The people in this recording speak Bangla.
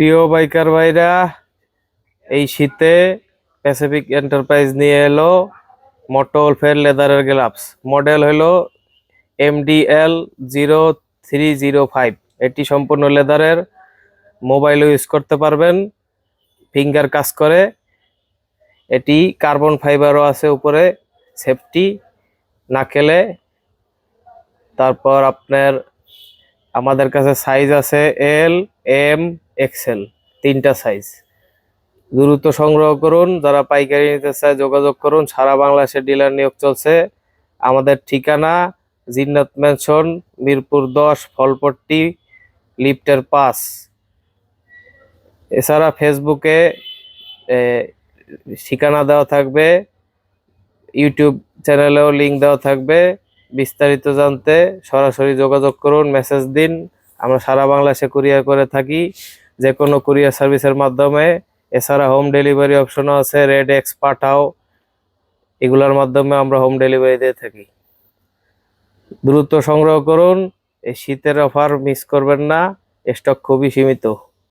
প্রিয় বাইকার ভাইরা, এই শীতে প্যাসিফিক এন্টারপ্রাইজ নিয়ে এলো মোটল ফের লেদারের গ্লাভস মডেল হলো M D L zero three zero five এটি সম্পূর্ণ লেদারের মোবাইলও ইউজ করতে পারবেন। ফিঙ্গার কাজ করে। এটি কার্বন ফাইবারও আছে উপরে। সেফটি নাকেলে তারপর আপনার আমাদের কাছে সাইজ আছে এল এম এক্সেল তিনটা সাইজ দ্রুত সংগ্রহ করুন, যারা পাইকারি নিতে চায় যোগাযোগ করুন। সারা বাংলাদেশে ডিলার নিয়োগ চলছে। আমাদের ঠিকানা, জিন্নাত ম্যানশন মিরপুর দশ, ফলপট্টি, লিফটের পাস এছাড়া ফেসবুকে ঠিকানা দেওয়া থাকবে। ইউটিউব চ্যানেলেও লিংক দেওয়া থাকবে। বিস্তারিত জানতে সরাসরি যোগাযোগ করুন মেসেজ দিন। আমরা সারা বাংলাদেশে কুরিয়ার করে থাকি। যে কোনো কুরিয়ার সার্ভিসের মাধ্যমে। এছাড়া হোম ডেলিভারি অপশনও আছে রেড এক্স পাঠাও। এগুলোর মাধ্যমে আমরা হোম ডেলিভারি দিয়ে থাকি। দ্রুত সংগ্রহ করুন। এই শীতের অফার মিস করবেন না। স্টক খুবই সীমিত।